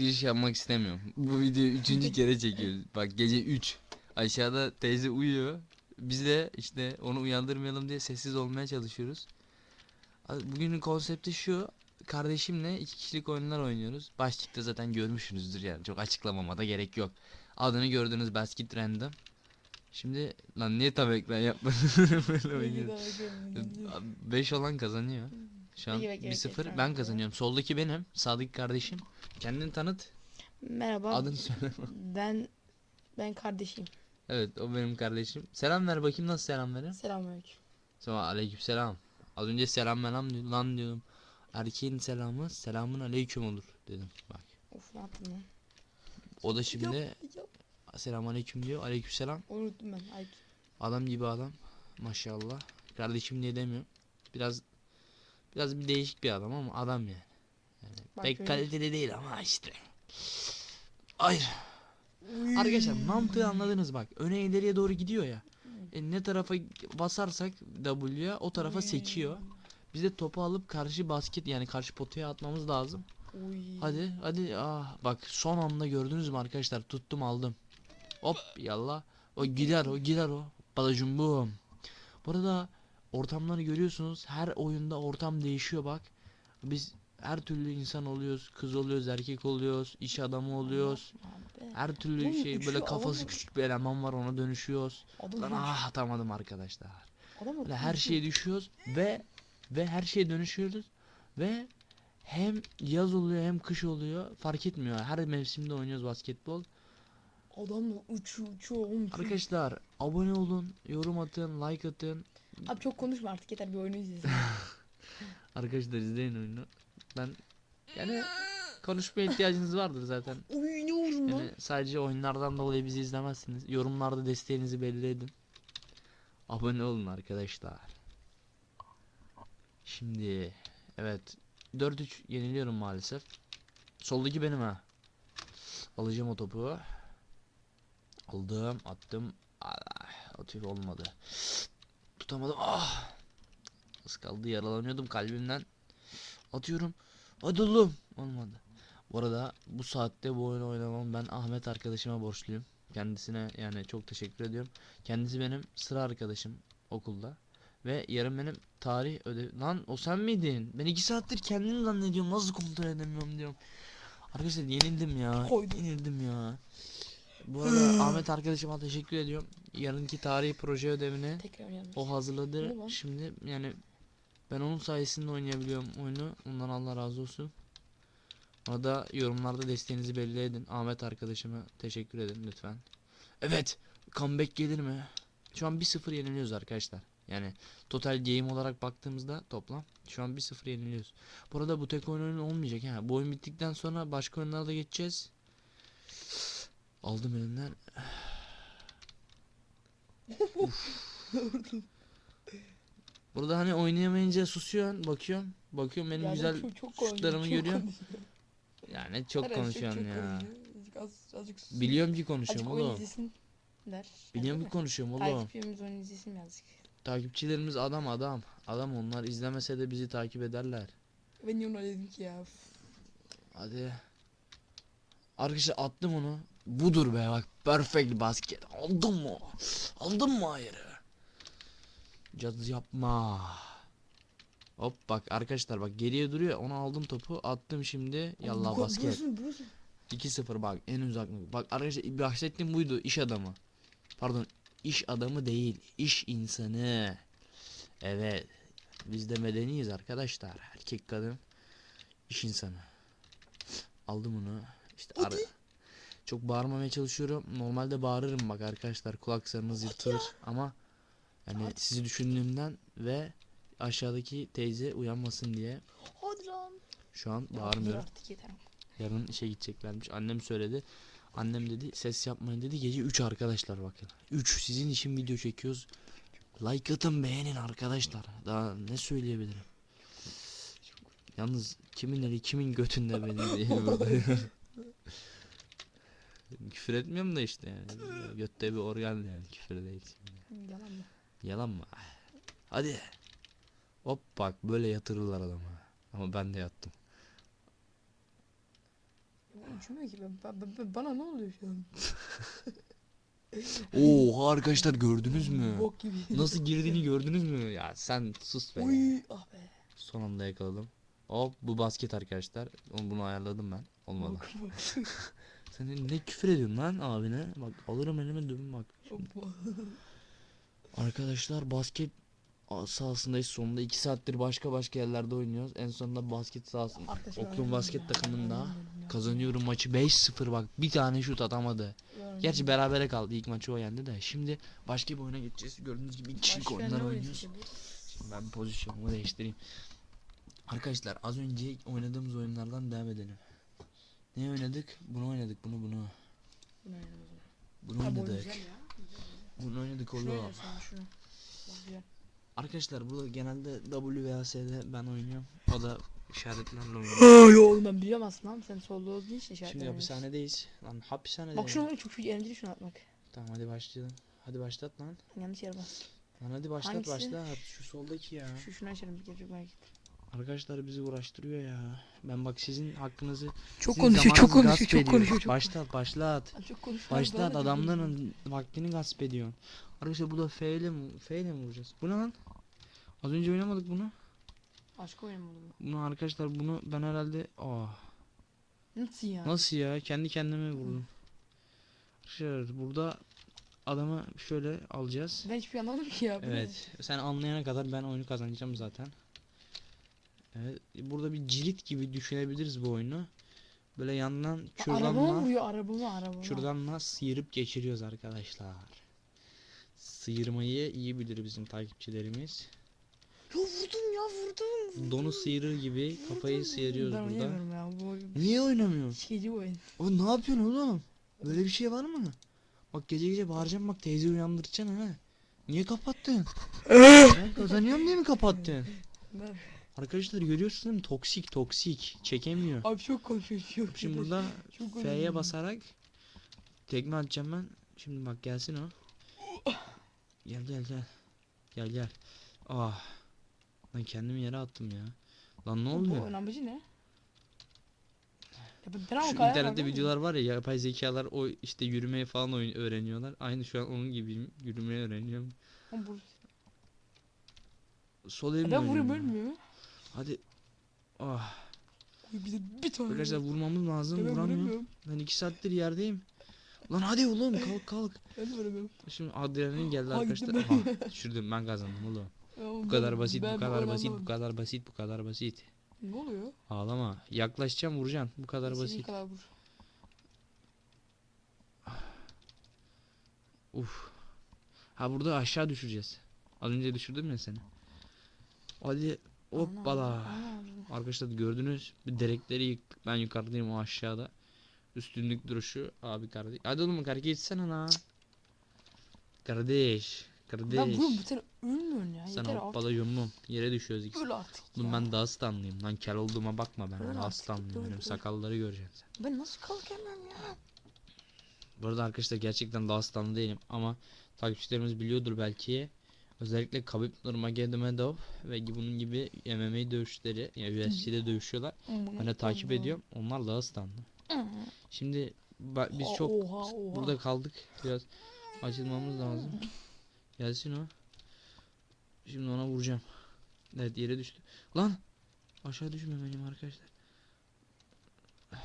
giriş yapmak istemiyorum. Bu videoyu üçüncü kere çekiyoruz. Bak gece 3. Aşağıda teyze uyuyor. Biz de işte onu uyandırmayalım diye sessiz olmaya çalışıyoruz. Bugünün konsepti şu. Kardeşimle iki kişilik oyunlar oynuyoruz. Başlıkta zaten görmüşsünüzdür yani. Çok açıklamama da gerek yok. Adını gördüğünüz Basket Random. Şimdi lan niye tam ekran yapmadın? Böyle oynuyoruz. 5 olan kazanıyor. Şu an Peki, peki, peki, 1-0 tamam. ben kazanıyorum. Soldaki benim. Sağdaki kardeşim. Kendini tanıt. Merhaba. Adını söyle. Ben ben kardeşim. Evet o benim kardeşim. Selam ver bakayım nasıl selam verin. Selamünaleyküm. Sonra aleyküm selam. Az önce selam melam diyor- lan diyordum. Erkeğin selamı selamun aleyküm olur dedim. Bak. Of ne yaptım lan? O da şimdi Yap, yap. selam aleyküm diyor. Aleyküm selam. Unuttum ben. Ay, Adam gibi adam. Maşallah. Kardeşim diye demiyorum. Biraz biraz bir değişik bir adam ama adam yani. yani Bak pek kaliteli değil ama işte. Hayır. Arkadaşlar mantığı anladınız bak. Öne ileriye doğru gidiyor ya. E, ne tarafa basarsak W'ya o tarafa sekiyor. Biz de topu alıp karşı basket yani karşı potaya atmamız lazım. Uy. Hadi hadi ah bak son anda gördünüz mü arkadaşlar tuttum aldım. Hop yallah. O gider o gider o. Balacım bum. Burada ortamları görüyorsunuz. Her oyunda ortam değişiyor bak. Biz her türlü insan oluyoruz. Kız oluyoruz, erkek oluyoruz, iş adamı oluyoruz. Her türlü Oğlum, şey böyle kafası küçük bir eleman var ona dönüşüyoruz. Lan ah atamadım arkadaşlar. Böyle her şeye düşüyoruz ve ve her şeye dönüşüyoruz ve hem yaz oluyor hem kış oluyor fark etmiyor. Her mevsimde oynuyoruz basketbol. Adamla uçuyor. oğlum. Arkadaşlar abone olun, yorum atın, like atın. Abi çok konuşma artık yeter bir oyunu izlesin. Arkadaşlar izleyin oyunu. Ben yani konuşmaya ihtiyacınız vardır zaten. Uy ne vurdun lan? Yani sadece oyunlardan dolayı bizi izlemezsiniz. Yorumlarda desteğinizi belli edin. Abone olun arkadaşlar. Şimdi evet 4-3 yeniliyorum maalesef. Soldaki benim ha. Alacağım o topu. Aldım, attım. Allah, o tüy olmadı. Tutamadım. Ah! Az kaldı yaralanıyordum kalbimden. Atıyorum. Hadi oğlum. Olmadı. Bu arada bu saatte bu oyunu oynamam ben Ahmet arkadaşıma borçluyum. Kendisine yani çok teşekkür ediyorum. Kendisi benim sıra arkadaşım okulda. Ve yarın benim tarih ödev... Lan o sen miydin? Ben iki saattir kendimi zannediyorum. Nasıl kontrol edemiyorum diyorum. Arkadaşlar yenildim ya. Koydum. Yenildim ya. Bu arada Ahmet arkadaşıma teşekkür ediyorum. Yarınki tarih proje ödevini Tekrar o hazırladı. Ne? Şimdi yani ben onun sayesinde oynayabiliyorum oyunu. Ondan Allah razı olsun. Ona da yorumlarda desteğinizi belli edin. Ahmet arkadaşıma teşekkür edin lütfen. Evet. Comeback gelir mi? Şu an 1-0 yeniliyoruz arkadaşlar. Yani total game olarak baktığımızda toplam şu an 1-0 yeniliyoruz. Bu arada bu tek oyun oyunu olmayacak ha. Bu oyun bittikten sonra başka oyunlara da geçeceğiz. Aldım elimden. Burada hani oynayamayınca susuyorsun, bakıyorsun. Bakıyorum benim Ya güzel çok- çok konuşuyor, şutlarımı çok görüyorsun. konuşuyor. Yani çok Her şey konuşuyorsun çok ya. konuşuyor. Azıcık az- azıcık sus. Biliyorum ki konuşuyorum oyun oğlum. Biliyorum ki konuşuyorum oğlum. Takipçilerimiz oyun izlesin birazcık. Takipçilerimiz adam adam. Adam onlar izlemese de bizi takip ederler. Ben niye ona dedim ki ya. Üf. Hadi. Arkadaşlar attım onu. Budur be bak. Perfect basket. Aldın mı? Aldın mı hayırı? Caz yapma. Hop bak arkadaşlar bak geriye duruyor. Onu aldım topu. Attım şimdi. Yallah Bu- basket. burası- burası- 2-0 bak en uzak. Bak arkadaşlar bahsettiğim buydu iş adamı. Pardon iş adamı değil iş insanı. Evet biz de medeniyiz arkadaşlar. Erkek kadın iş insanı. Aldım onu. İşte ara- çok bağırmamaya çalışıyorum. Normalde bağırırım bak arkadaşlar kulak zarınız yırtılır ama yani Hadi. sizi düşündüğümden ve aşağıdaki teyze uyanmasın diye Hadi lan. şu an bağırmıyorum. artık yeter. Yarın işe gideceklermiş. Annem söyledi. Annem dedi ses yapmayın dedi. Gece 3 arkadaşlar bakın. 3 sizin için video çekiyoruz. Like atın beğenin arkadaşlar. Daha ne söyleyebilirim? Yalnız kimin eli kimin götünde benim diye. küfür etmiyorum da işte yani. Götte bir organ yani küfür değil. şimdi. Yalan mı? Yalan mı? Hadi. Hop bak böyle yatırırlar adamı. Ama ben de yattım. Uçmuyor ki. Ben, ben- ben- bana ne oluyor şu an? Oha arkadaşlar gördünüz mü? Bok gibi. Nasıl girdiğini gördünüz mü? Ya sen sus be. Uy ah be. Son anda yakaladım. Hop bu basket arkadaşlar. Onu bunu ayarladım ben. Olmadı. Bok, bok. Sen ne küfür ediyorsun lan abine? Bak alırım elime dövün bak. Arkadaşlar basket sahasındayız sonunda 2 saattir başka başka yerlerde oynuyoruz. En sonunda basket sahasında oynayalım basket takımında kazanıyorum maçı 5-0 bak bir tane şut atamadı. Gerçi berabere kaldı ilk maçı o yendi de. Şimdi başka bir oyuna geçeceğiz. Gördüğünüz gibi iki kişilik oyunlar oynuyoruz. Şimdi ben pozisyonumu değiştireyim. Arkadaşlar az önce oynadığımız oyunlardan devam edelim. Ne oynadık? Bunu oynadık. Bunu bunu. Bunu oynayalım o zaman. Bunu oynadık. güzel ya. Bunu oynadık Şunu oğlum. şunu. Güzel. Arkadaşlar burada genelde W veya S'de ben oynuyorum. O da işaretlerle oynuyor. Ay oğlum ben biliyorum aslında ama sen solda olduğun için Şimdi işaretlememiş. hapishanedeyiz. Lan hapishanede. Bak şunu çok eğlenceli şunu atmak. Tamam hadi başlayalım. Hadi başlat lan. Yanlış yere bas. Lan hadi başlat Hangisi? başlat. Şu soldaki ya. Şu şunu açalım bir kere ettim. Arkadaşlar bizi uğraştırıyor ya. Ben bak sizin hakkınızı Çok sizin konuşuyor çok konuşuyor gasp çok ediyorum. konuşuyor çok Başlat başlat. Çok konuşuyor. Başlat adamların vaktini gasp ediyorsun. Arkadaşlar bu da F ile mi, F ile mi vuracağız? Bu ne lan? Az önce oynamadık bunu. Başka oyun mu bu? Bunu arkadaşlar bunu ben herhalde oh, Nasıl ya? nasıl ya kendi kendime vurdum. Arkadaşlar burada adamı şöyle alacağız. Ben hiçbir şey anlamadım ki ya. bu ne? Evet sen anlayana kadar ben oyunu kazanacağım zaten. Evet burada bir cirit gibi düşünebiliriz bu oyunu. Böyle yandan Arabama kürdanla vuruyor arabama arabama. kürdanla sıyırıp geçiriyoruz arkadaşlar. Sıyırmayı iyi bilir bizim takipçilerimiz. Ya vurdum ya vurdum. vurdum. Donu sıyırır gibi kafayı sıyırıyoruz ben burada. oynayamıyorum ya bu oyun. Niye oynamıyorsun? Şikeci bu oyun. O ne yapıyorsun oğlum? Böyle bir şey var mı? Bak gece gece bağıracağım bak teyze uyandıracaksın ha. Niye kapattın? ben kazanıyorum diye mi kapattın? Ben- Arkadaşlar görüyorsunuz değil mi? Toksik toksik. Çekemiyor. Abi çok konuşuyor çok. Şimdi burada Çok F'ye konuşuyor. basarak tekme atacağım ben. Şimdi bak gelsin o. Gel gel gel. Gel gel. Ah. Ben kendimi yere attım ya. Lan ne Bu oluyor? amacı ne? Ya ben, ben ama Şu internette videolar var ya yapay zekalar o işte yürümeyi falan oyun öğreniyorlar. Aynı şu an onun gibiyim. Yürümeyi öğreniyorum. Bu- Sol elimle ben vuruyorum oynuyorum. ölmüyor. Hadi. Ah. Bir de bir tane. Arkadaşlar vurmamız lazım. Vuramıyorum. vuramıyorum. Ben iki saattir yerdeyim. Lan hadi oğlum kalk kalk. Ben de vuramıyorum. Şimdi adrenalin geldi arkadaşlar. gittim Aha, düşürdüm ben kazandım oğlum. Ya Bu kadar basit, ben bu kadar basit, bu kadar basit, bu kadar basit. Ne oluyor? Ağlama. Yaklaşacağım, vuracaksın. Bu kadar İstediğin basit. kadar vur. Uf. Ha burada aşağı düşüreceğiz. Az önce düşürdüm ya seni. Hadi hoppala. Arkadaşlar gördünüz. Bir direkleri yıktık. Ben yukarıdayım o aşağıda. Üstünlük duruşu abi kardeş. Hadi oğlum hareket etsene lan. Kardeş. Ben Kardeş. vuruyorum bu sen ölmüyorsun ya. Sen Yeter artık. hoppala yumrum. Yere düşüyoruz ikisi. Öl artık Oğlum ya. ben daha stanlıyım lan kel olduğuma bakma ben Öyle daha artık, stanlıyım öyle, benim sakalları göreceksin sen. Ben nasıl kalkamam ya? Bu arada arkadaşlar gerçekten daha stanlı değilim ama takipçilerimiz biliyordur belki. Özellikle Khabib Nurmagomedov ve bunun gibi MMA dövüşleri yani UFC'de dövüşüyorlar. Ben de takip ediyorum. Onlar daha stanlı. Şimdi biz çok oha, oha. burada kaldık. Biraz açılmamız lazım. Gelsin o. Şimdi ona vuracağım. Evet yere düştü. Lan! Aşağı düşmemeliyim arkadaşlar.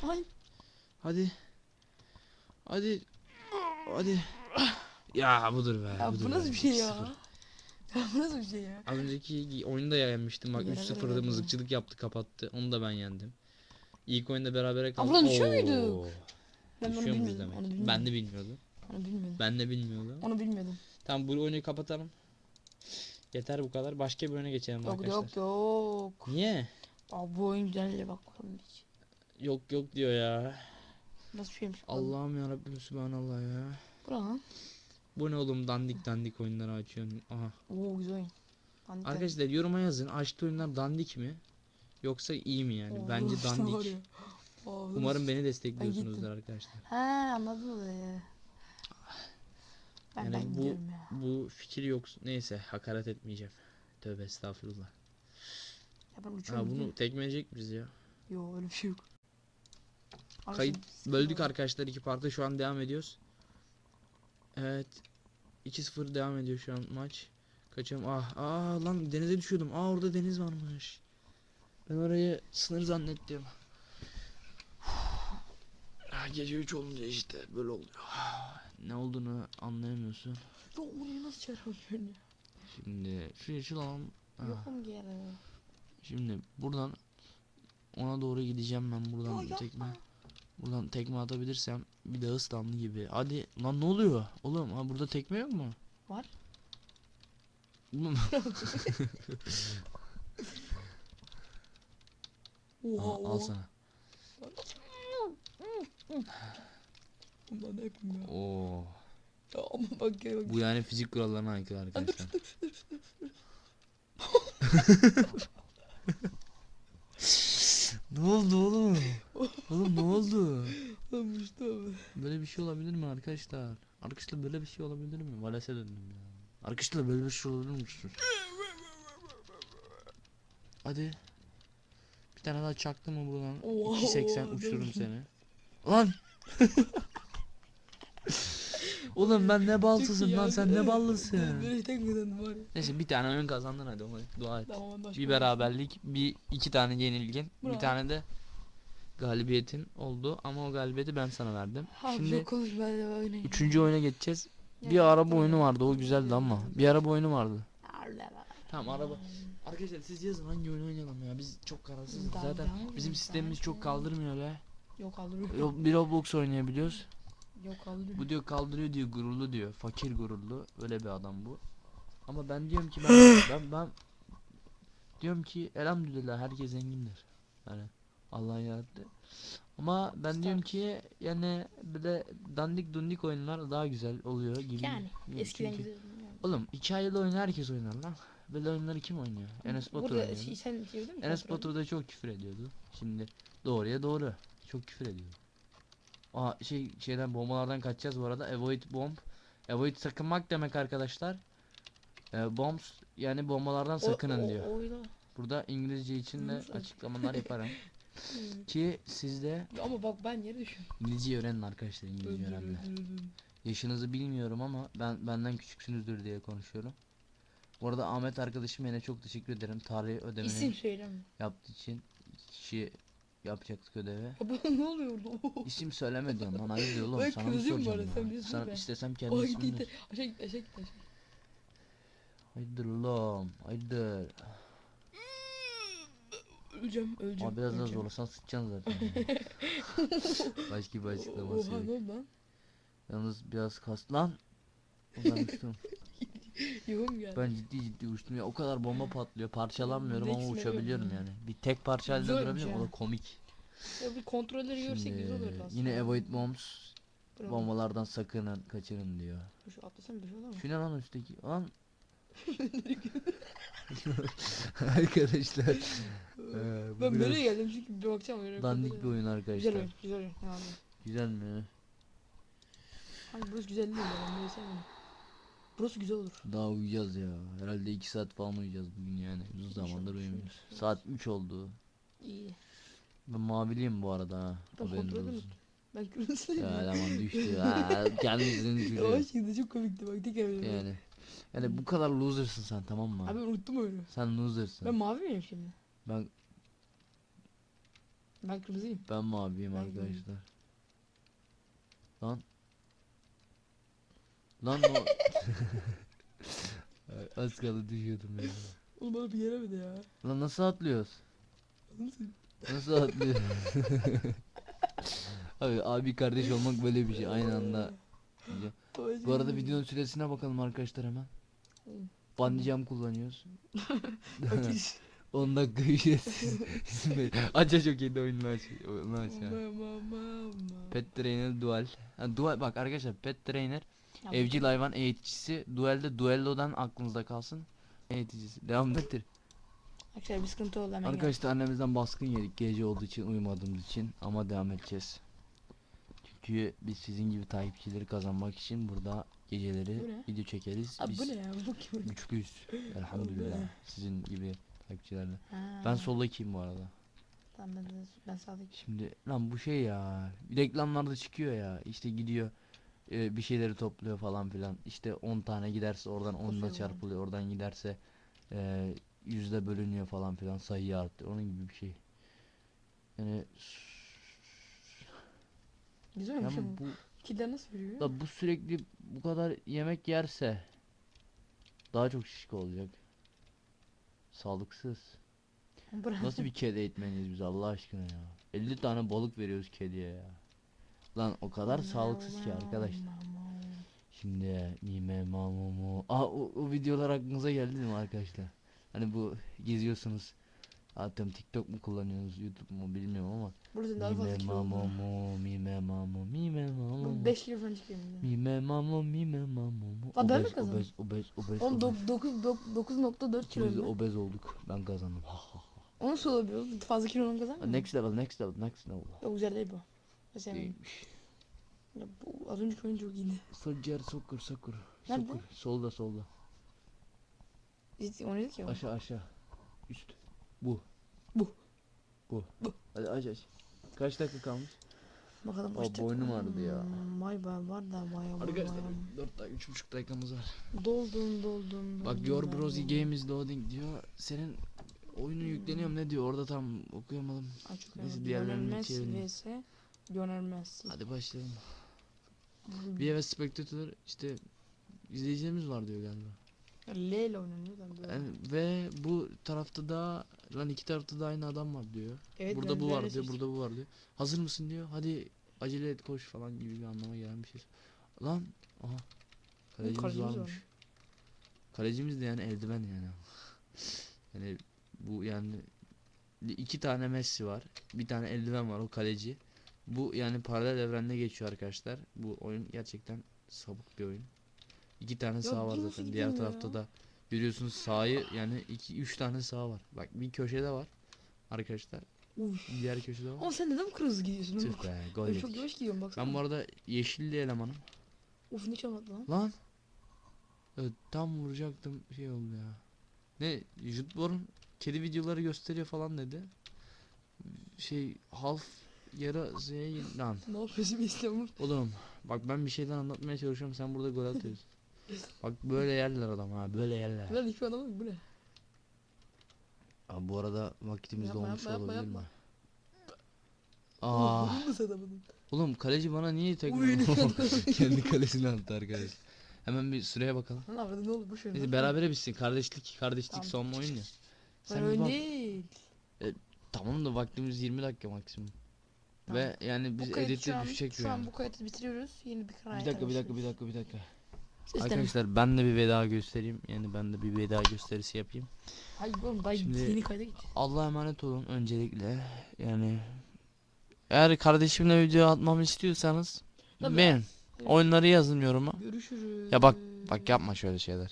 Ay. Hadi. Hadi. Hadi. Ya budur be. Ya budur bu nasıl be. bir şey 2-0. ya? Ya bu nasıl bir şey ya? Az önceki oyunda yenmiştim. Bak Yere 3-0'da göre mızıkçılık yaptı kapattı. Onu da ben yendim. İlk oyunda berabere kaldık. buradan düşüyor muyduk? Oo, Ben onu bilmiyordum. demek. Onu bilmiyordum. Ben de bilmiyordum. Onu bilmiyordum. Ben de bilmiyordum. Onu bilmiyordum. Tamam bu oyunu kapatalım. Yeter bu kadar. Başka bir oyuna geçelim Yok arkadaşlar. yok yok. Niye? Abi bu oyun güzel bak bakalım hiç. Yok yok diyor ya. Nasıl şeymiş. Allah'ım ya Rabbim Subhanallah ya. Bu ne lan? Bu ne oğlum dandik dandik oyunları açıyorsun. Aha. Oo güzel oyun. Dandik Arkadaşlar yoruma yazın. Açtığı oyunlar dandik mi? Yoksa iyi mi yani? Oo, Bence dandik. Umarım beni destekliyorsunuzdur arkadaşlar. He anladım olayı. Ben Yani ben bu- ya. Bu fikir yok. Neyse hakaret etmeyeceğim. Tövbe estağfurullah. Ya ben Ha uçuyorum. bunu bunu... tekmeleyecek miyiz ya? Yo öyle bir şey yok. Kayıt böldük arkadaşlar iki parta şu an devam ediyoruz. Evet. 2-0 devam ediyor şu an maç. Kaçıyorum. Ah, ah lan denize düşüyordum. Aa orada deniz varmış. Ben orayı sınır zannettim. Ah, Gece 3 olunca işte böyle oluyor. Ne olduğunu anlayamıyorsun. Yok oraya nasıl çarpıyorsun ya? Şimdi şu yeşil alan ah, Yokum yere. Şimdi buradan ona doğru gideceğim ben Ya buradan yapma. Buradan tekme atabilirsem bir de ıslandı gibi. Hadi lan ne oluyor? Oğlum ha burada tekme yok mu? Var. Oha al, al sana. Bundan yapayım ya? Oo. Ya ama bak ya bak. Bu yani fizik kurallarına aykırı arkadaşlar. ne oldu oğlum? Oğlum ne oldu? Olmuş tabi. Böyle bir şey olabilir mi arkadaşlar? Arkadaşlar böyle bir şey olabilir mi? Valese döndüm ya. Arkadaşlar böyle bir şey olabilir mi? Hadi. Bir tane daha çaktı mı buradan? Oha, 2.80 oha, uçururum seni. Lan! Oğlum ben ne balsızım lan sen ne ballısın? Var? Neyse bir tane oyun kazandın hadi ona dua et. Tamam Bir beraberlik, bir iki tane yenilgin, bir Bravo. tane de galibiyetin oldu ama o galibiyeti ben sana verdim. Abi Şimdi yok olur ben de oynayayım. üçüncü oyuna geçeceğiz. Bir araba oyunu vardı o güzeldi ama. Bir araba oyunu vardı. Tamam araba. Arkadaşlar siz yazın hangi oyunu oynayalım ya. Biz çok kararsızız. Daha- Zaten daha bizim sistemimiz çok kaldırmıyor öyle. Yok. Ro- Bir Roblox oynayabiliyoruz. Yok kaldırıyor. Bu diyor kaldırıyor diyor gururlu diyor. Fakir gururlu. Öyle bir adam bu. Ama ben diyorum ki ben ben, ben diyorum ki elhamdülillah herkes zengindir. Yani Allah yarattı. Ama ben diyorum ki yani böyle dandik dundik oyunlar daha güzel oluyor gibi. Yani eskiden çünkü- güzel. Oğlum hikayeli oyunu herkes oynar lan. Böyle oyunları kim oynuyor? Enes Batur Burada oynuyordu. şey, sen şey? Enes? Batur da çok küfür ediyordu. Şimdi doğruya doğru. Çok küfür ediyor. Aa şey şeyden bombalardan kaçacağız bu arada. Avoid bomb. Avoid sakınmak demek arkadaşlar. Ee, bombs yani bombalardan O- sakının o- diyor. oyla. Burada İngilizce için de açıklamalar yaparım. Ki siz de Ama bak ben yere düşüyorum. İngilizce öğrenin arkadaşlar İngilizce öldür. Yaşınızı bilmiyorum ama ben benden küçüksünüzdür diye konuşuyorum. Bu arada Ahmet arkadaşım yine çok teşekkür ederim. Tarih ödemeni İsim söyleme. yaptığı için kişi yapacaktık ödevi. Ya bana ne oluyor orada? İsim söyleme diyorum lan hayır oğlum Ben sana mı kızım bu soracağım ya? sen biliyorsun Sana be. istesem kendi Oha ismini de- gitti. Aşağı gitti aşağı gitti aşağı. Hayırdır oğlum hayırdır. Öleceğim öleceğim. Ama biraz daha öleceğim. zorlasan sıçacaksın zaten. Başka bir açıklaması Oha ne yok. oldu lan? Yalnız biraz kas lan. Uçtum. Geldi. Ben ciddi ciddi uçtum ya. O kadar bomba patlıyor. Parçalanmıyorum ama uçabiliyorum yani. Bir tek parça Güzelmiş durabiliyorum. O da komik. Ya bir kontrolleri görsek güzel olurdu aslında. yine avoid bombs. Bravo. Bombalardan sakının kaçırın diyor. Şu atlasam bir şey olur mu? Şu ne lan üstteki? Lan. Arkadaşlar. bu Ben biraz nereye geldim çünkü bir bakacağım. öyle dandik bir oyun Güzel arkadaşlar. oyun güzel oyun. Yani. Güzel mi? Hani burası güzel değil ya ben böyle sevmiyorum. Burası güzel olur. Daha uyuyacağız ya. Herhalde 2 saat falan uyuyacağız bugün yani. Uzun zamandır İnşallah, uyumuyoruz. Saat 3 oldu. İyi. Ben maviliyim bu arada ha. Ben Haberiniz kontrol olsun. Ben kırmızıyım. Ya eleman düştü. Ha, kendisini düşürdü. Yavaş gitti çok komikti bak tekrar öyle. Yani. Yani bu kadar loser'sın sen tamam mı? Abi unuttum öyle. Sen loser'sın. Ben mavi miyim şimdi? Ben Ben kırmızıyım. ben maviyim Ben arkadaşlar. Lan. Lan o. Az kaldı düşüyordum ya. Oğlum bana bir yeremedi ya. Lan nasıl atlıyoruz? Nasıl? Nasıl atlıyoruz? abi abi kardeş olmak böyle bir şey aynı anda. Bu arada videonun süresine bakalım arkadaşlar hemen. Bandicam kullanıyoruz. Ateş. 10 dakika ücretsiz. aç aç o kendi oyununu aç. Onu aç ya. Mama mama. Pet Trainer Dual. Ha, dual bak arkadaşlar Pet Trainer Evcil hayvan eğiticisi. Duel'de duellodan aklınızda kalsın. Eğiticisi. Devam ettir. Arkadaşlar bir sıkıntı oldu hemen. Arkadaşlar annemizden baskın yedik gece olduğu için uyumadığımız için ama devam edeceğiz. Çünkü biz sizin gibi takipçileri kazanmak için burada geceleri Bu video çekeriz. Abi biz bu ne ya? Bu kim? güçlüyüz. Elhamdülillah. Sizin gibi takipçilerle. Ha. Ben soldakiyim bu arada. Tamam ben ben sağdaki. Şimdi lan bu şey ya reklamlarda çıkıyor ya işte gidiyor e, bir şeyleri topluyor falan filan işte 10 tane giderse oradan 10 da Basıyor çarpılıyor oradan giderse e, yüzde bölünüyor falan filan sayı artıyor onun gibi bir şey. Yani Güzel yani mi? bu Kediler nasıl veriyor? da bu sürekli bu kadar yemek yerse daha çok şişko olacak. Sağlıksız. Bırak. Nasıl bir kedi eğitmeniyiz biz Allah aşkına ya. 50 tane balık veriyoruz kediye ya. Lan o kadar sağlıksız ki arkadaş. Şimdi mime mamumu. Aa o, o videolar aklınıza geldi mi arkadaşlar? Hani bu geziyorsunuz. Atıyorum TikTok mu kullanıyorsunuz, YouTube mu bilmiyorum ama. Burada daha fazla kilo mamumu, mime mamu, mime mamumu. 5 kilo falan çıkıyor. Mime mamu, mime mamumu. Lan ben mi Obez, kazandım? obez, obez, obez, Oğlum obez. 9.4 kilo. Mu? obez olduk. Ben kazandım. Ha ha ha. O nasıl olabiliyor? oğlum? Fazla kilo olan kazanmıyor? Next level, next level, next level. Yok güzel değil bu. Mesela Değilmiş. ya bu az önceki oyun çok iyiydi. Soldier, soccer, soccer. Nerede? Soccer. Solda, solda. Biz oynadık ya. Aşağı, aşağı. Üst. Bu. Bu. Bu. Bu. Hadi aç aç. Kaç dakika kalmış? Bakalım kaç dakika- boynum ağrıdı ya. Hmm, Vay be var da bayağı Arkadaşlar bayağı. 4 dakika 3,5 dakikamız var. Doldum doldum. Bak doldum, your browser game is loading diyor. Senin oyunu yükleniyorum ne diyor orada tam okuyamadım. Ay çok Neyse, diğerlerini Lionel Messi. Hadi başlayalım. Bir eve spectator işte izleyicilerimiz var diyor galiba. L ile oynanıyor da böyle. Yani, ve bu tarafta da lan iki tarafta da aynı adam var diyor. Evet, burada bu var diyor, seçtim. burada bu var diyor. Hazır mısın diyor. Hadi acele et koş falan gibi bir anlama gelen bir şey. Lan aha. Kalecimiz kalecimiz var. varmış. Kalecimiz de yani eldiven yani. yani bu yani iki tane Messi var. Bir tane eldiven var o kaleci. Bu yani paralel evrende geçiyor arkadaşlar. Bu oyun gerçekten sabık bir oyun. İki tane sağ var zaten. Diğer gidemiyor tarafta ya? da görüyorsunuz sağı yani iki üç tane sağ var. Bak bir köşede var arkadaşlar. Uf. Diğer köşede var. Ama sen neden kırmızı gidiyorsun? Tüh be gol yedik. çok yavaş gidiyorum baksana. Ben bu arada yeşilli elemanım. Uf ne çalmadı lan. Lan. Evet, tam vuracaktım şey oldu ya. Ne Jutborn kedi videoları gösteriyor falan dedi. Şey half yarı şey lan. Ne yapıyorsun İslam'ın? Oğlum bak ben bir şeyden anlatmaya çalışıyorum sen burada gol atıyorsun. bak böyle yerler adam ha böyle yerler. Lan hiçbir anlamadım bu ne? Abi bu arada vaktimiz Yapma, dolmuş yapma, olabilir yapma. mi? Aa. Oğlum kaleci bana niye Oyunu kendi kalesine attı arkadaş. Hemen bir süreye bakalım. Lan avradı ne oldu boş ver. Neyse berabere bitsin. Kardeşlik, kardeşlik Tamam. son oyun ya. Ben Sen öyle bak- değil. Tamam da vaktimiz 20 dakika maksimum. Tamam. Ve yani biz editte şu an, düşecek şu an bu kayıtı bitiriyoruz. Yeni bir kanal Bir dakika bir dakika bir dakika bir dakika. Sistem. Arkadaşlar ben de bir veda göstereyim. Yani ben de bir veda gösterisi yapayım. Hayır oğlum daha Şimdi- yeni kayda git. Allah'a emanet olun öncelikle. Yani eğer kardeşimle video atmamı istiyorsanız Tabii. beğen. Evet. Oyunları yazın yoruma. Görüşürüz. Ya bak bak yapma şöyle şeyler.